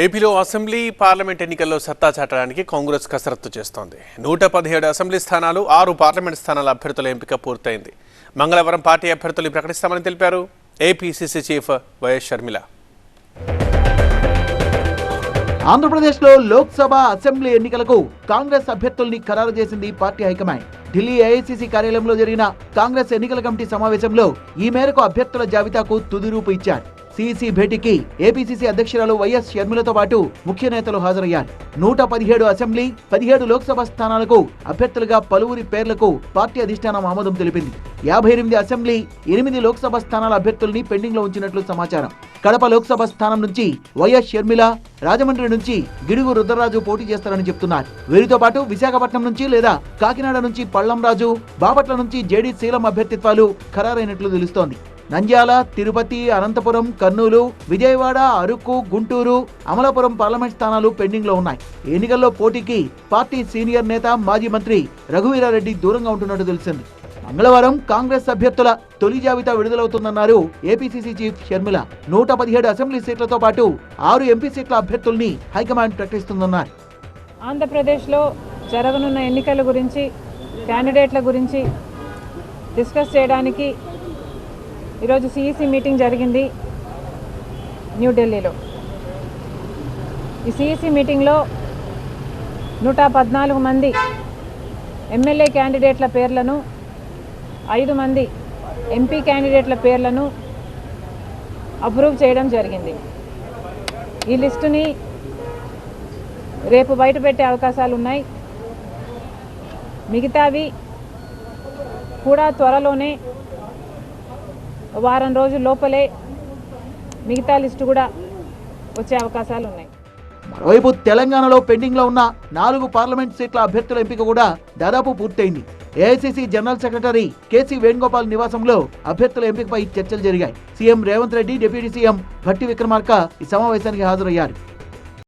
ఏపీలో assembly parliament ఎన్నికల్లో సత్తా చాటడానికి కాంగ్రెస్ కసరత్తు చేస్తోంది. నూట పదిహేడు అసెంబ్లీ స్థానాలు ఆరు పార్లమెంట్ స్థానాల అభ్యర్థుల ఎంపిక పూర్తయింది. మంగళవారం పార్టీ అభ్యర్థులు ప్రకటిస్తామని తెలిపారు. APCC chief YS Sharmila. ఆంధ్రప్రదేశ్లో లోక్సభ అసెంబ్లీ ఎన్నికలకు కాంగ్రెస్ అభ్యర్థుల్ని ఖరారు చేసింది పార్టీ హైకమాండ్. ఢిల్లీ ఏఐసీసీ కార్యాలయంలో జరిగిన కాంగ్రెస్ ఎన్నికల కమిటీ సమావేశంలో ఈ మేరకు అభ్యర్థుల జాబితాకు తుది రూపు ఇచ్చారు. సిఇసి భేటీకి ఏపీసీసీ అధ్యక్షురాలు వైఎస్ షర్మిలతో పాటు ముఖ్య నేతలు హాజరయ్యారు. నూట పదిహేడు అసెంబ్లీ పదిహేడు లోక్సభ స్థానాలకు అభ్యర్థులుగా పలువురి పేర్లకు పార్టీ అధిష్టానం ఆమోదం తెలిపింది. యాభై ఎనిమిది అసెంబ్లీ ఎనిమిది లోక్సభ స్థానాల అభ్యర్థుల్ని పెండింగ్లో ఉంచినట్లు సమాచారం. కడప లోక్సభ స్థానం నుంచి వైఎస్ షర్మిల రాజమండ్రి నుంచి గిడుగు రుద్రరాజు పోటీ చేస్తారని చెప్తున్నారు. వీరితో పాటు విశాఖపట్నం నుంచి లేదా కాకినాడ నుంచి పళ్ళంరాజు బాపట్ల నుంచి జేడీ శీలం అభ్యర్థిత్వాలు ఖరారైనట్లు తెలుస్తోంది. నంద్యాల తిరుపతి అనంతపురం కర్నూలు విజయవాడ అరకు గుంటూరు అమలాపురం పార్లమెంట్ స్థానాలు పెండింగ్లో ఉన్నాయి. ఎన్నికల్లో పోటీకి పార్టీ సీనియర్ నేత మాజీ మంత్రి రఘువీరారెడ్డి దూరంగా ఉంటున్నట్టు తెలిసింది. మంగళవారం కాంగ్రెస్ అభ్యర్థుల తొలి జాబితా విడుదలవుతుందన్నారు ఏపీసీసీ చీఫ్ షర్మిల. నూట పదిహేడు అసెంబ్లీ సీట్లతో పాటు ఆరు ఎంపీ సీట్ల అభ్యర్థుల్ని హైకమాండ్ ప్రకటిస్తుందన్నారు. ఆంధ్రప్రదేశ్లో జరగనున్న ఎన్నికల గురించి క్యాండిడేట్ల గురించి డిస్కస్ చేయడానికి ఈరోజు సిఈసి మీటింగ్ జరిగింది న్యూఢిల్లీలో ఈ సిఈసి మీటింగ్లో నూట పద్నాలుగు మంది ఎమ్మెల్యే క్యాండిడేట్ల పేర్లను ఐదు మంది ఎంపీ క్యాండిడేట్ల పేర్లను అప్రూవ్ చేయడం జరిగింది. ఈ లిస్టుని రేపు బయటపెట్టే అవకాశాలు ఉన్నాయి మిగతావి కూడా త్వరలోనే వారం రోజుల లోపలే మిగతా లిస్టు కూడా వచ్చే అవకాశాలు ఉన్నాయి. మరోవైపు తెలంగాణలో పెండింగ్లో ఉన్న నాలుగు పార్లమెంట్ సీట్ల అభ్యర్థుల ఎంపిక కూడా దాదాపు పూర్తయింది. AICC general secretary KC Venugopal నివాసంలో అభ్యర్థుల ఎంపికపై చర్చలు జరిగాయి. CM Revanth Reddy deputy CM Bhatti Vikramarka ఈ సమావేశానికి హాజరయ్యారు.